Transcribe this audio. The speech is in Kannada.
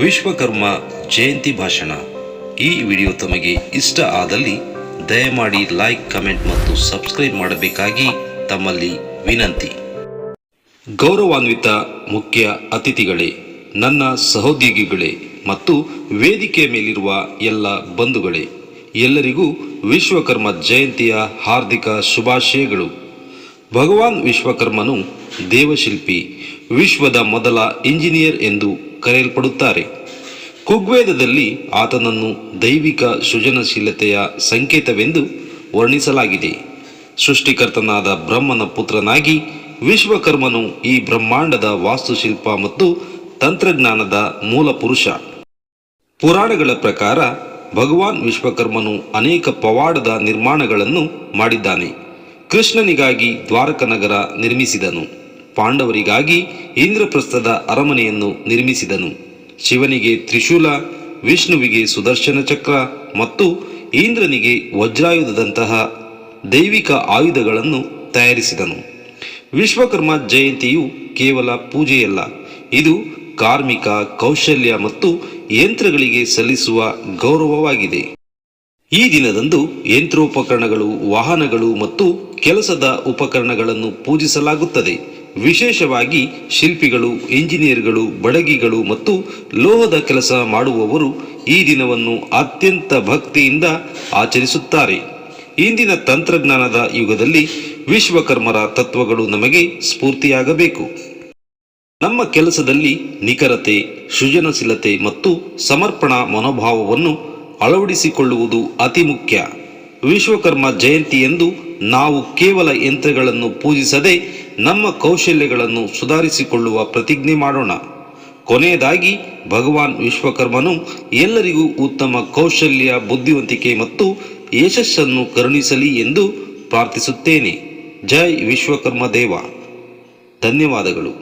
ವಿಶ್ವಕರ್ಮ ಜಯಂತಿ ಭಾಷಣ. ಈ ವಿಡಿಯೋ ತಮಗೆ ಇಷ್ಟ ಆದಲ್ಲಿ ದಯಮಾಡಿ ಲೈಕ್, ಕಮೆಂಟ್ ಮತ್ತು ಸಬ್ಸ್ಕ್ರೈಬ್ ಮಾಡಬೇಕಾಗಿ ತಮ್ಮಲ್ಲಿ ವಿನಂತಿ. ಗೌರವಾನ್ವಿತ ಮುಖ್ಯ ಅತಿಥಿಗಳೇ, ನನ್ನ ಸಹೋದ್ಯೋಗಿಗಳೇ ಮತ್ತು ವೇದಿಕೆಯ ಮೇಲಿರುವ ಎಲ್ಲ ಬಂಧುಗಳೇ, ಎಲ್ಲರಿಗೂ ವಿಶ್ವಕರ್ಮ ಜಯಂತಿಯ ಹಾರ್ದಿಕ ಶುಭಾಶಯಗಳು. ಭಗವಾನ್ ವಿಶ್ವಕರ್ಮನು ದೇವಶಿಲ್ಪಿ, ವಿಶ್ವದ ಮೊದಲ ಇಂಜಿನಿಯರ್ ಎಂದು ಕರೆಯಲ್ಪಡುತ್ತಾರೆ. ಕುಗ್ವೇದದಲ್ಲಿ ಆತನನ್ನು ದೈವಿಕ ಸೃಜನಶೀಲತೆಯ ಸಂಕೇತವೆಂದು ವರ್ಣಿಸಲಾಗಿದೆ. ಸೃಷ್ಟಿಕರ್ತನಾದ ಬ್ರಹ್ಮನ ಪುತ್ರನಾಗಿ ವಿಶ್ವಕರ್ಮನು ಈ ಬ್ರಹ್ಮಾಂಡದ ವಾಸ್ತುಶಿಲ್ಪ ಮತ್ತು ತಂತ್ರಜ್ಞಾನದ ಮೂಲ ಪುರುಷ. ಪುರಾಣಗಳ ಪ್ರಕಾರ ಭಗವಾನ್ ವಿಶ್ವಕರ್ಮನು ಅನೇಕ ಪವಾಡದ ನಿರ್ಮಾಣಗಳನ್ನು ಮಾಡಿದ್ದಾನೆ. ಕೃಷ್ಣನಿಗಾಗಿ ದ್ವಾರಕನಗರ ನಿರ್ಮಿಸಿದನು. ಪಾಂಡವರಿಗಾಗಿ ಇಂದ್ರಪ್ರಸ್ಥದ ಅರಮನೆಯನ್ನು ನಿರ್ಮಿಸಿದನು. ಶಿವನಿಗೆ ತ್ರಿಶೂಲ, ವಿಷ್ಣುವಿಗೆ ಸುದರ್ಶನ ಚಕ್ರ ಮತ್ತು ಇಂದ್ರನಿಗೆ ವಜ್ರಾಯುಧದಂತಹ ದೈವಿಕ ಆಯುಧಗಳನ್ನು ತಯಾರಿಸಿದನು. ವಿಶ್ವಕರ್ಮ ಜಯಂತಿಯು ಕೇವಲ ಪೂಜೆಯಲ್ಲ, ಇದು ಕಾರ್ಮಿಕ ಕೌಶಲ್ಯ ಮತ್ತು ಯಂತ್ರಗಳಿಗೆ ಸಲ್ಲಿಸುವ ಗೌರವವಾಗಿದೆ. ಈ ದಿನದಂದು ಯಂತ್ರೋಪಕರಣಗಳು, ವಾಹನಗಳು ಮತ್ತು ಕೆಲಸದ ಉಪಕರಣಗಳನ್ನು ಪೂಜಿಸಲಾಗುತ್ತದೆ. ವಿಶೇಷವಾಗಿ ಶಿಲ್ಪಿಗಳು, ಇಂಜಿನಿಯರ್ಗಳು, ಬಡಗಿಗಳು ಮತ್ತು ಲೋಹದ ಕೆಲಸ ಮಾಡುವವರು ಈ ದಿನವನ್ನು ಅತ್ಯಂತ ಭಕ್ತಿಯಿಂದ ಆಚರಿಸುತ್ತಾರೆ. ಇಂದಿನ ತಂತ್ರಜ್ಞಾನದ ಯುಗದಲ್ಲಿ ವಿಶ್ವಕರ್ಮರ ತತ್ವಗಳು ನಮಗೆ ಸ್ಫೂರ್ತಿಯಾಗಬೇಕು. ನಮ್ಮ ಕೆಲಸದಲ್ಲಿ ನಿಖರತೆ, ಸೃಜನಶೀಲತೆ ಮತ್ತು ಸಮರ್ಪಣಾ ಮನೋಭಾವವನ್ನು ಅಳವಡಿಸಿಕೊಳ್ಳುವುದು ಅತಿ ಮುಖ್ಯ. ವಿಶ್ವಕರ್ಮ ಜಯಂತಿಯಂದು ನಾವು ಕೇವಲ ಯಂತ್ರಗಳನ್ನು ಪೂಜಿಸದೆ ನಮ್ಮ ಕೌಶಲ್ಯಗಳನ್ನು ಸುಧಾರಿಸಿಕೊಳ್ಳುವ ಪ್ರತಿಜ್ಞೆ ಮಾಡೋಣ. ಕೊನೆಯದಾಗಿ, ಭಗವಾನ್ ವಿಶ್ವಕರ್ಮನು ಎಲ್ಲರಿಗೂ ಉತ್ತಮ ಕೌಶಲ್ಯ, ಬುದ್ಧಿವಂತಿಕೆ ಮತ್ತು ಯಶಸ್ಸನ್ನು ಕರುಣಿಸಲಿ ಎಂದು ಪ್ರಾರ್ಥಿಸುತ್ತೇನೆ. ಜೈ ವಿಶ್ವಕರ್ಮ ದೇವ. ಧನ್ಯವಾದಗಳು.